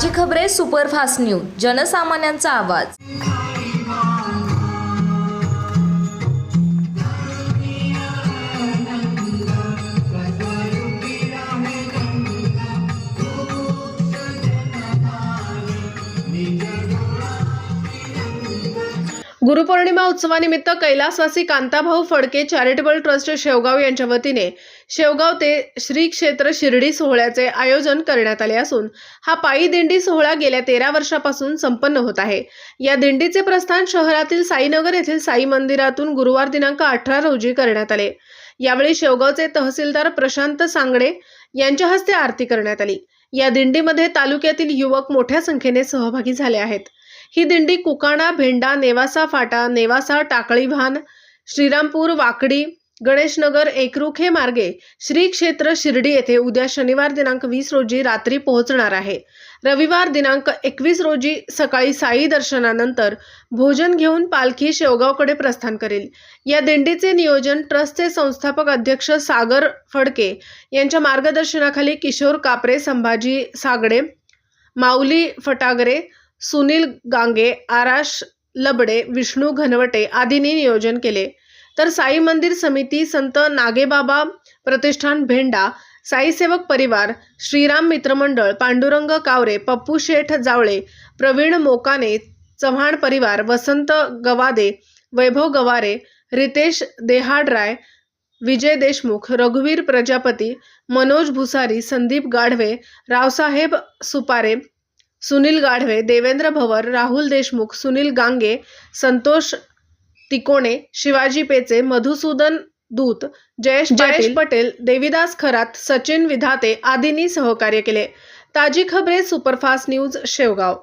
ताजी खबरे superfast news जनसामान्यांचा आवाज. गुरुपौर्णिमा उत्सवानिमित्त कैलासवासी कांताभाऊ फडके चॅरिटेबल ट्रस्ट शेवगाव यांच्या वतीने शेवगाव ते श्री क्षेत्र शिर्डी सोहळ्याचे आयोजन करण्यात आले असून हा पायी दिंडी सोहळा गेल्या तेरा वर्षापासून संपन्न होत आहे. या दिंडीचे प्रस्थान शहरातील साईनगर येथील साई मंदिरातून गुरुवार दिनांक अठरा रोजी करण्यात आले. यावेळी शेवगावचे तहसीलदार प्रशांत सांगडे यांच्या हस्ते आरती करण्यात आली. या दिंडीमध्ये तालुक्यातील युवक मोठ्या संख्येने सहभागी झाले आहेत. ही दिंडी कुकाणा भेंडा नेवासा फाटा नेवासा टाकळीभान श्रीरामपूर वाकडी गणेशनगर एकरुख हे मार्गे श्री क्षेत्र शिर्डी येथे उद्या शनिवार दिनांक वीस रोजी रात्री पोहोचणार आहे. रविवार दिनांक एकवीस रोजी सकाळी साई दर्शनानंतर भोजन घेऊन पालखी शेवगावकडे प्रस्थान करेल. या दिंडीचे नियोजन ट्रस्टचे संस्थापक अध्यक्ष सागर फडके यांच्या मार्गदर्शनाखाली किशोर कापरे संभाजी सागडे माऊली फटागरे सुनील गांगे आराश लबडे विष्णू घनवटे आदींनी नियोजन केले. तर साई मंदिर समिती संत नागेबाबा प्रतिष्ठान भेंडा साईसेवक परिवार श्रीराम मित्रमंडळ पांडुरंग कावरे पप्पू शेठ जावळे प्रवीण मोकाने चव्हाण परिवार वसंत गवादे वैभव गवारे रितेश देहाडराय विजय देशमुख रघुवीर प्रजापती मनोज भुसारी संदीप गाढवे रावसाहेब सुपारे सुनील गाढवे देवेंद्र भवर राहुल देशमुख सुनील गांगे संतोष तिकोणे शिवाजी पेचे मधुसूदन दूत जयेश जयेश पटेल देविदास खरात सचिन विधाते आदींनी सहकार्य केले. ताजी खबरे सुपरफास्ट न्यूज शेवगाव.